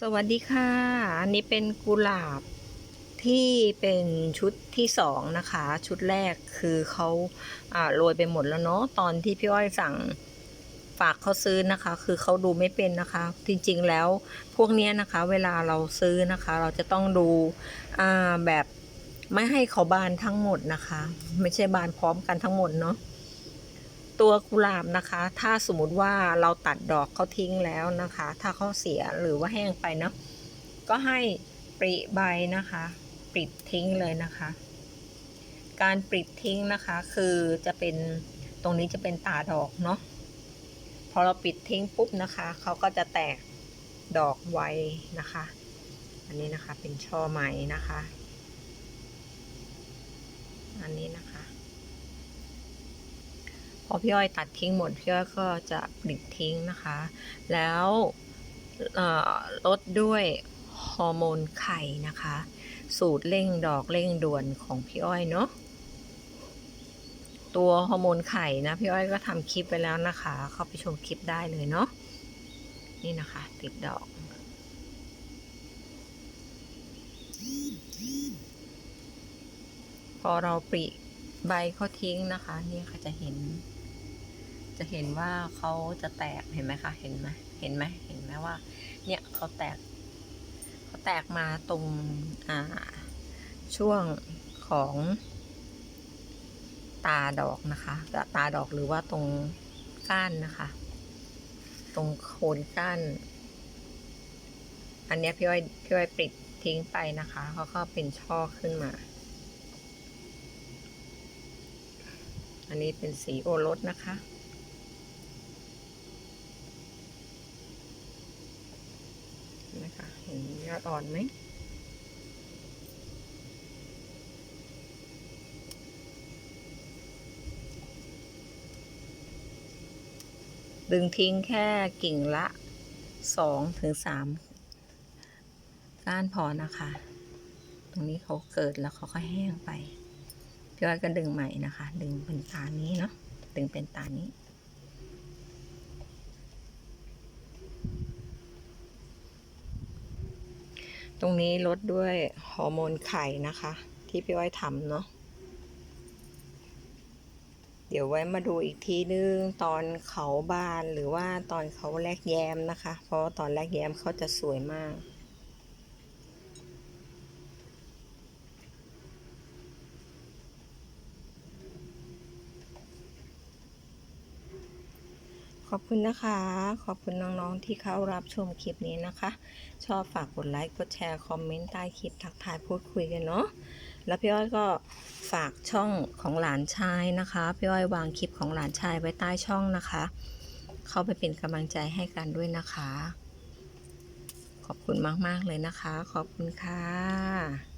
สวัสดีค่ะ อันนี้เป็นกุหลาบที่เป็นชุดที่สองนะคะ ชุดแรกคือเขาโรยไปหมดแล้วเนาะตอนที่พี่อ้อยสั่งฝากเขาซื้อนะคะ คือเขาดูไม่เป็นนะคะ จริงๆแล้วพวกเนี้ยนะคะ เวลาเราซื้อนะคะ เราจะต้องดูแบบไม่ให้เขาบานทั้งหมดนะคะ ไม่ใช่บานพร้อมกันทั้งหมดเนาะ ตัวกุหลาบนะคะ ถ้าสมมติว่าเราตัดดอกเขาทิ้งแล้วนะคะ ถ้าเขาเสียหรือว่าแห้งไปเนาะก็ให้ปริใบนะคะ ปริดทิ้งเลยนะคะ การปริดทิ้งนะคะคือจะเป็นตรงนี้จะเป็นตาดอกเนาะพอเราปิดทิ้งปุ๊บนะคะเขาก็จะแตกดอกไวนะคะ อันนี้นะคะเป็นช่อไหมนะคะ อันนี้นะคะ พ อพี่อ้อยตัดทิ้งหมดพี่อ้อยก็จะปลิดทิ้งนะคะ แล้วลดด้วยฮอร์โมนไข่นะคะ สูตรเร่งดอกเร่งด่วนของพี่อ้อยเนาะตัวฮอร์โมนไข่นะพี่อ้อยก็ทำคลิปไปแล้วนะคะ เข้าไปชมคลิปได้เลยเนาะนี่นะคะ ติดดอกพอเราปริใบเขาทิ้งนะคะ นี่ค่ะจะเห็น จะเห็นว่าเขาจะแตกเห็นไหมคะเห็นไหมเห็นไหมเห็นไหมว่า เนี่ยเขาแตกเขาแตกมาตรงอ่าช่วงของตาดอกนะคะตาดอกหรือว่าตรงก้านนะคะ ตรงโคนก้าน อันนี้พี่อ้อยพี่อ้อยปิดทิ้งไปนะคะเขาก็เป็นช่อขึ้นมา อันนี้เป็นสีโอรสนะคะ นะคะเห็นยอดอ่อนไหมดึงทิ้งแค่กิ่งละสองถึงสามก้านพอนะคะ ตรงนี้เขาเกิดแล้วเขาก็แห้งไปพี่อ้อยก็ดึงใหม่นะคะ ดึงเป็นตานี้เนาะดึงเป็นตานี้ ตรงนี้ลดด้วยฮอร์โมนไข่นะคะ ที่พี่อ้อยทำเนาะเดี๋ยวไว้มาดูอีกทีนึงตอนเขาบานหรือว่าตอนเขาแลกแยมนะคะ เพราะตอนแลกแยมเขาจะสวยมาก ขอบคุณนะคะ ขอบคุณน้องๆที่เข้ารับชมคลิปนี้นะคะ ชอบฝากกดไลค์กดแชร์คอมเมนต์ใต้คลิปทักทายพูดคุยกันเนาะแล้วพี่อ้อยก็ฝากช่องของหลานชายนะคะพี่อ้อยวางคลิปของหลานชายไว้ใต้ช่องนะคะ เข้าไปเป็นกำลังใจให้กันด้วยนะคะ ขอบคุณมากๆเลยนะคะ ขอบคุณค่ะ